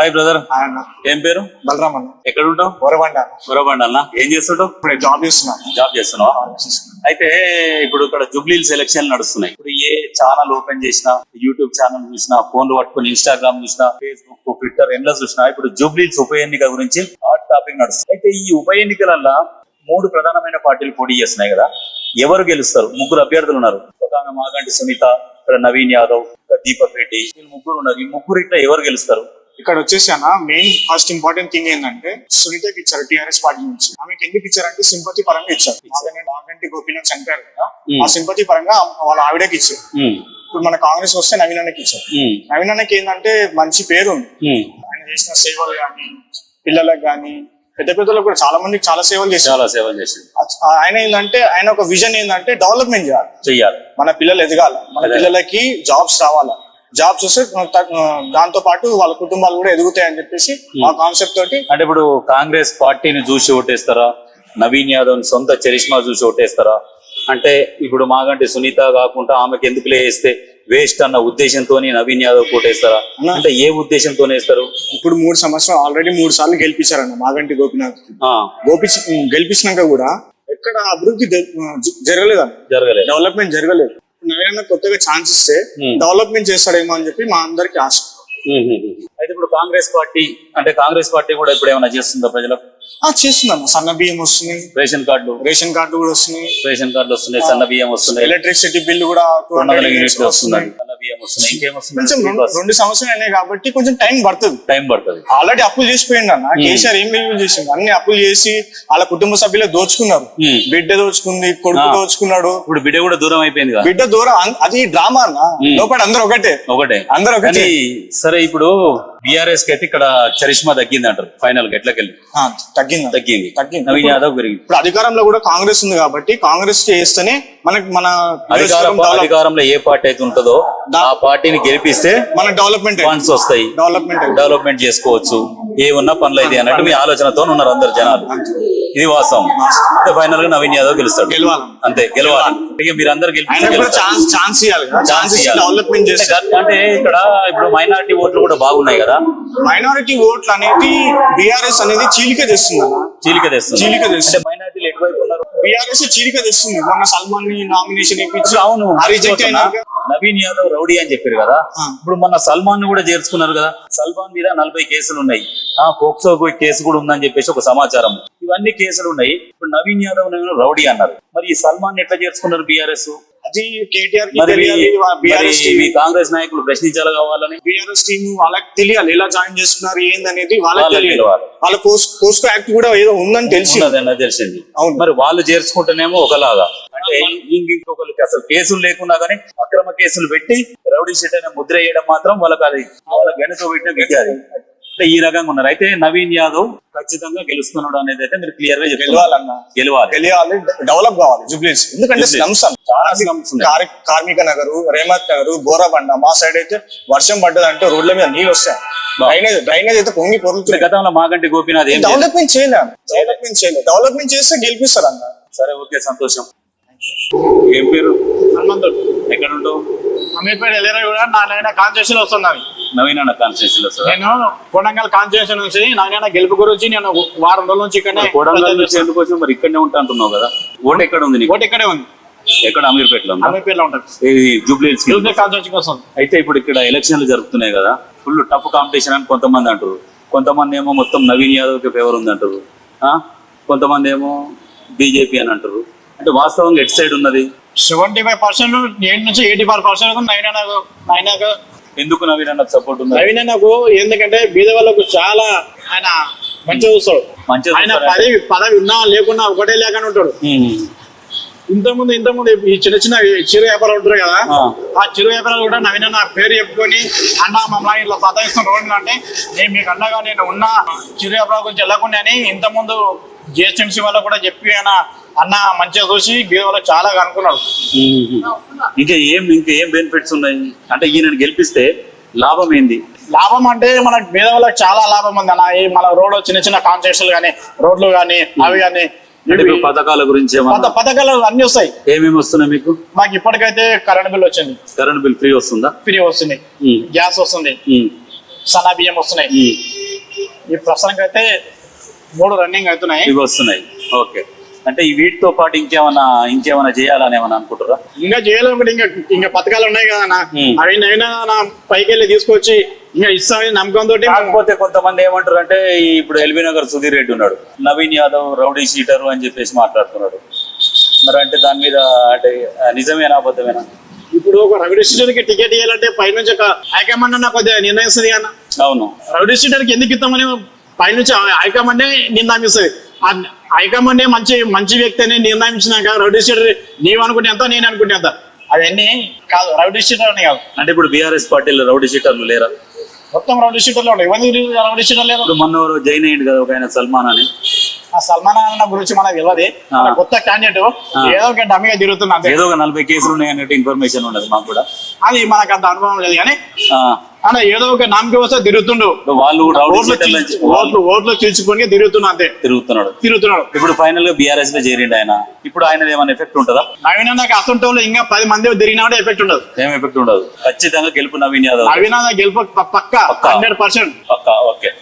Hi brother ఏం పేరు? బలరామ్ అన్న. ఎక్కడ ఉంటావు? గొరబండ గురబండ అన్న ఏం చేస్తుంటావు? ఇప్పుడు జాబ్ చేస్తున్నాను జాబ్ చేస్తున్నావా? అయితే ఇప్పుడు ఇక్కడ జూబ్లీ సెలక్షన్ నడుస్తున్నాయి. ఇప్పుడు ఏ ఛానల్ ఓపెన్ చేసినా యూట్యూబ్ ఛానల్ చూసినా ఫోన్లు పట్టుకుని ఇన్స్టాగ్రామ్ చూసినా ఫేస్బుక్ ట్విట్టర్ ఎండ్లో చూసినా ఇప్పుడు జూబ్లీస్ ఉప ఎన్నిక గురించి హాట్ టాపిక్ నడుస్తుంది. అయితే ఈ ఉప ఎన్నికలల్లో మూడు ప్రధానమైన పార్టీలు పోటీ చేస్తున్నాయి కదా. ఎవరు గెలుస్తారు? ముగ్గురు అభ్యర్థులు ఉన్నారు. ఒక ఆమె మాగంటి సునీత ఇక్కడ నవీన్ యాదవ్ ఇక్కడ దీపక్ రెడ్డి వీళ్ళు ముగ్గురు ఉన్నారు. ఈ ముగ్గురు ఇట్లా ఎవరు గెలుస్తారు? ఇక్కడ వచ్చేసి అన్న మెయిన్ ఫస్ట్ ఇంపార్టెంట్ థింగ్ ఏంటంటే సునీతకి ఇచ్చారు టీఆర్ఎస్ పార్టీ నుంచి. ఆమెకి ఎందుకు ఇచ్చారంటే సింపతి పరంగా ఇచ్చారు. మాగంటి గోపీనాథ్ చనిపోయారు కదా. ఆ సింపతి పరంగా వాళ్ళ ఆవిడకి ఇచ్చారు. ఇప్పుడు మన కాంగ్రెస్ వస్తే నవీన్ అన్నకి ఇచ్చారు. నవీన్ అన్నకి ఏంటంటే మంచి పేరు ఉంది. ఆయన చేసిన సేవలు కానీ పిల్లలకు కానీ పెద్ద పెద్దలకు కూడా చాలా మందికి చాలా సేవలు చేశారు. చాలా సేవలు చేసింది ఆయన ఏంటంటే ఆయన ఒక విజన్ ఏంటంటే డెవలప్మెంట్ చేయాలి. చెయ్యాలి. మన పిల్లలు ఎదగాల. మన. పిల్లలకి జాబ్స్ రావాలా. జాబ్స్ వస్తే దాంతో పాటు వాళ్ళ కుటుంబాలు కూడా ఎదుగుతాయని చెప్పేసి ఆ కాన్సెప్ట్ తోటి అంటే ఇప్పుడు కాంగ్రెస్ పార్టీని చూసి ఓటేస్తారా? నవీన్ యాదవ్ సొంత చరిష్మా చూసి ఓటేస్తారా? అంటే ఇప్పుడు మాగంటి సునీత కాకుండా ఆమెకి ఎందుకు వేస్తే వేస్ట్ అన్న ఉద్దేశంతో నవీన్ యాదవ్ కోటేస్తారా. అంటే ఏ ఉద్దేశంతో వేస్తారు? ఇప్పుడు మూడు సంవత్సరాలు ఆల్రెడీ మూడు సార్లు గెలిపించారన్న మాగంటి గోపినాథ్. ఆ, గోపించి గెలిపించినాక కూడా ఎక్కడ అభివృద్ధి జ- జరగలేదన్న. జరగలేదు. డెవలప్మెంట్ జరగలేదు. ఎవరైనా కొత్తగా ఛాన్స్ ఇస్తే. డెవలప్మెంట్ చేస్తాడేమో అని చెప్పి మా అందరికి ఆశ. అయితే ఇప్పుడు కాంగ్రెస్ పార్టీ అంటే కాంగ్రెస్ పార్టీ కూడా ఇప్పుడు ఏమైనా చేస్తుందా ప్రజలకు? ఆ, చేస్తుందన్న సన్న బియ్యం వస్తున్నాయి. రేషన్ కార్డులు. రేషన్ కార్డు కూడా వస్తున్నాయి. రేషన్ కార్డులు వస్తున్నాయి సన్న బియ్యం వస్తున్నాయి. ఎలక్ట్రిసిటీ బిల్లు కూడా టూ రెండు వందల హండ్రెడ్ వస్తున్నాయి. వస్తున్నాయి కొంచెం రెండు- రెండు సంవత్సరాలు అయినాయి కాబట్టి కొంచెం టైం పడుతుంది. టైం పడుతుంది. ఆల్రెడీ అప్పులు చేసిపోయిండు అన్న. కేసీఆర్ ఏం బిల్లు చేసిండు? అన్ని అప్పులు చేసి వాళ్ళ కుటుంబ సభ్యులే దోచుకున్నారు. బిడ్డ దోచుకుంది కొడుకు ఆ. దోచుకున్నాడు. ఇప్పుడు బిడ్డ కూడా దూరం అయిపోయింది కదా? బిడ్డ దూరం అది డ్రామా అన్న. లోపల అందరూ ఒకటే. ఒకటే. అందరూ ఒకటే. కానీ సరే ఇప్పుడు బిఆర్ఎస్కి అయితే ఇక్కడ చరిష్మా తగ్గింది అంటారు. ఫైనల్గా ఎట్లకెళ్ళి ఆ, తగ్గింది. తగ్గింది. తగ్గింది. నవీన్ యాదవ్ పెరిగింది. ఇప్పుడు అధికారంలో కూడా కాంగ్రెస్ ఉంది కాబట్టి కాంగ్రెస్ చేస్తేనే మనకి మన అధికారం డెవలప్- అధికారంలో ఏ పార్టీ అయితే ఉంటుందో దా- ఆ పార్టీని గెలిపిస్తే మన డెవలప్మెంట్ ఫండ్స్ వస్తాయి. డెవలప్మెంట్ డెవలప్మెంట్ చేసుకోవచ్చు. ఏ ఉన్న పనులు అయితే అన్నట్టు మీ ఆలోచనతో ఉన్నారు అందరు జనాలు. ఇది వాస్తవం. ఫైనల్గా నవీన్ యాదవ్ గెలుస్తాడు. గెలవాలి. అంతే గెలవాలి. ఇక మీరు అందరు గెలిపిస్తే ఆయన కూడా గెలుస్తారు. ఛాన్స్ ఛాన్స్ ఇవ్వాలి. కదా ఛాన్స్ ఛాన్స్ ఇచ్చి ఇవ్వాలి. డెవలప్మెంట్ చేస్తే అంటే ఇక్కడ ఇప్పుడు మైనారిటీ ఓట్లు కూడా బాగున్నాయి కదా? మైనారిటీ ఓట్లు అనేది బీఆర్ఎస్ అనేది చీలిక తెస్తుంది. చీలిక తెస్తుంది. చీలిక తెస్తుంది. మైనారిటీలు ఎటువైపు ఉన్నారు? బీఆర్ఎస్ చీలిక తెస్తుంది. మొన్న సల్మాన్ని నామినేషన్ ఇప్పించి అవును. ఆ రిజెక్ట్ అయినాక నవీన్ యాదవ్ రౌడీ అని చెప్పారు కదా. ఇప్పుడు మన సల్మాన్ని కూడా చేర్చుకున్నారు కదా. సల్మాన్ మీద నలభై కేసులు ఉన్నాయి. ఆ పోక్సో కేసు కూడా ఉందని చెప్పేసి ఒక సమాచారం. ఇవన్నీ కేసులు ఉన్నాయి. ఇప్పుడు నవీన్ యాదవ్ రౌడీ అన్నారు. మరి ఈ సల్మాన్ ఎట్లా చేర్చుకున్నారు బీఆర్ఎస్? అది కేటీఆర్ కాంగ్రెస్ నాయకులు ప్రశ్నించాలి కావాలని? బీఆర్ఎస్ టీమ్ వాళ్ళకి తెలియాలి ఎలా జాయిన్ చేస్తున్నారు ఏందనేది వాళ్ళకి తెలియాలి. వాళ్ళ పోస్ట్ యాక్ట్ కూడా ఏదో ఉందని తెలిసి తెలిసింది. అవును. మరి వాళ్ళు చేర్చుకుంటేనేమో ఒకలాగా. అంటే ఇంక- ఇంకొకరికి అసలు కేసులు లేకున్నా గానీ అక్రమ కేసులు పెట్టి రౌడీ షీట్ అనే ముద్ర వేయడం మాత్రం వాళ్ళకి అది వాళ్ళ గణిత పెట్టిన విద్య అది. అంటే ఈ రకంగా ఉన్నారు. అయితే నవీన్ యాదవ్ ఖచ్చితంగా గెలుస్తున్నాడు అనేది అయితే మీరు క్లియర్గా గెలవాలన్నా. గెలవాలి. తెలియాలి డెవలప్ కావాలి జూబ్లీస్ ఎందుకంటే. స్లమ్స్ చాలా. కార్- కార్మిక నగరు రేమత్ నగరు బోరాబండ మా సైడ్ అయితే వర్షం పడ్డదంటే రోడ్ల మీద నీళ్ళు వస్తాయి. డ్రైనేజ్ డ్రైనేజ్ అయితే పొంగి పొరులుతుంది గతంలో మాగంటి గోపీనాథ్. డెవలప్మెంట్ చేయలేదు డెవలప్మెంట్ చేయలేదు డెవలప్మెంట్ చేస్తే గెలిపిస్తారు అన్న సరే ఓకే సంతోషం. ఏం పేరు? హనుమంతుడు. ఎక్కడ ఉంటావు? అమీర్పేట ఎల్లరా కూడా నాయన కాన్స్టిట్యూషన్ వస్తుంది అవి నవీన్ అన్న కాన్స్టిట్యూషన్ సార్ నేను కొడంగల్ కాన్స్టిట్యూషన్ నుంచి నాయన గెలుపు గురించి నేను వారం రోజుల నుంచి ఇక్కడనే కోడంగల్ నుంచి ఎందుకు? మరి ఇక్కడనే ఉంటా అంటున్నావు కదా. ఓటు ఎక్కడ ఉంది ఓటు ఇక్కడే ఉంది. ఎక్కడ? అమీర్పేటలో అమీర్పేటలో ఉంటుంది ఇది కి. గెలుపు కాన్స్టిట్యూషన్ వస్తుంది అయితే ఇప్పుడు ఇక్కడ ఎలక్షన్లు జరుగుతున్నాయి కదా. ఫుల్ టఫ్ కాంపిటీషన్ అని కొంతమంది అంటారు. కొంతమంది ఏమో మొత్తం నవీన్ యాదవ్కి ఫేవర్ ఉంది అంటారు ఆ? కొంతమంది ఏమో బీజేపీ అని అంటారు. అంటే వాస్తవంగా ఎట్ సైడ్ ఉన్నది సెవెంటీ ఫైవ్ పర్సెంట్ ఎయిట్ నుంచి ఎయిటీ ఫైవ్ పర్సెంట్ నైన్ నాకు నైన్ ఎందుకు నవీన్ అన్నకు సపోర్ట్ ఉంది నవీన్ నాకు ఎందుకంటే బీద వాళ్ళకు చాలా ఆయన మంచిగా చూస్తాడు మంచిగా ఆయన? పదవి పదవి ఉన్నా లేకున్నా ఒకటే లేకుండా ఉంటాడు ఉమ్. ఇంతకుముందు ఇంతకుముందు ఈ చిన్న చిన్న చిరు వ్యాపారాలు ఉంటారు కదా ఆ. ఆ చిరు వ్యాపారాలు కూడా నవీన నా పేరు చెప్పుకొని అన్న మమ్మల్ని ఇట్లా సతాయిస్తున్న రోడ్లు అంటే నేను మీకు అన్నగా నేను ఉన్న చిరు వ్యాపారాల గురించి వెళ్ళకుండా అని ఇంతకుముందు జిఎస్ఎంసీ వాళ్ళకు కూడా చెప్పి ఆయన అన్న మంచిగా చూసి బీద వాళ్ళకి చాలా అనుకున్నాడు ఉమ్. ఇంకా ఏం ఇంకా ఏం బెనిఫిట్స్ ఉన్నాయి? అంటే ఈయన గెలిపిస్తే లాభం ఏంది? లాభం అంటే మన బీద వాళ్ళకి చాలా లాభం ఉంది అన్న. ఈ మన రోడ్లు చిన్న చిన్న కాన్స్ట్రక్షన్లు కానీ రోడ్లు కానీ అవి కానీ పథకాల గురించి పథకాలు అన్ని వస్తాయి. ఏమేమి వస్తున్నాయి మీకు? మాకు ఇప్పటికైతే కరెంట్ బిల్ వచ్చింది. కరెంట్ బిల్ ఫ్రీ వస్తుందా? ఫ్రీ వస్తుంది. గ్యాస్ వస్తుంది. సన్నా బియ్యం వస్తున్నాయి. ఈ ప్రస్తుతానికి అయితే మూడు రన్నింగ్ అవుతున్నాయి. ఇవి వస్తున్నాయి. ఓకే. అంటే ఈ వీటితో పాటు ఇంకేమన్నా ఇంకేమన్నా చేయాలని ఏమన్నా అనుకుంటారా ఇంకా చేయలేము ఒకటి ఇంకా ఇంకా పథకాలు ఉన్నాయి కదా అన్న. Hmm. అవి నైనా నా పైకి వెళ్ళి తీసుకొచ్చి ఇంకా ఇస్తామని నమ్మకంతో కాకపోతే కొంతమంది ఏమంటారు అంటే ఈ ఇప్పుడు ఎల్బీ నగర్ సుధీర్ రెడ్డి ఉన్నాడు. నవీన్ యాదవ్ రౌడీ షీటర్ అని చెప్పేసి మాట్లాడుతున్నాడు. మరి అంటే దాని మీద అంటే నిజమేనా అబద్ధమేనా? ఇప్పుడు ఒక రౌడీ కి టికెట్ ఇవ్వాలంటే పైనుంచి ఒక హైకమాండ్ అన్న కొద్దిగా నిర్ణయిస్తుంది అన్న. అవును. రౌడీ కి ఎందుకు ఇస్తామని పైనుంచి హైకమాండే నిర్ణయిస్తుంది. హైకమాండే మంచి మంచి వ్యక్తి అని నిర్ణయించినాక రౌడీ షీటర్ నీవు అనుకుంటే ఎంత నేను అనుకుంటే ఎంత అవన్నీ కాదు రౌడీ షీటర్ అని కాదు. అంటే ఇప్పుడు బీఆర్ఎస్ పార్టీలో రౌడీ షీటర్లు లేరా? మొత్తం రౌడీ షీటర్లు ఉన్నాయి. ఇవన్నీ రౌడీ షీటర్ లేరు? మొన్న జైన్ అయ్యింది కదా ఒక ఆయన సల్మాన్ అని. ఆ సల్మాన్ అన్న గురించి మనకు తెలియదు కొత్త క్యాండిడేట్ ఏదో ఒక డమ్మిగా తిరుగుతున్నా ఏదో ఒక నలభై కేసులు ఉన్నాయి అన్నట్టు ఇన్ఫర్మేషన్ ఉన్నది మాకు కూడా. అది మనకు అంత అనుభవం లేదు కానీ అన్న ఏదో ఒక నామకి వస్తే తిరుగుతుండు. వాళ్ళు ఓట్లు ఓట్లు చీల్చుకొని తిరుగుతున్నా అంతే. తిరుగుతున్నాడు. తిరుగుతున్నాడు. ఇప్పుడు ఫైనల్గా బీఆర్ఎస్లో చేరిండు ఆయన. ఇప్పుడు ఆయన ఏమైనా ఎఫెక్ట్ ఉంటుందా? నవీన్ నాకు అసంటోళ్ళు ఇంకా పది మంది తిరిగినా కూడా ఎఫెక్ట్ ఉండదు. ఏం ఎఫెక్ట్ ఉండదు. ఖచ్చితంగా గెలుపు నవీన్ యాదవ్. నవీన్ గెలుపు పక్క. Hundred percent. పక్కా ఓకే.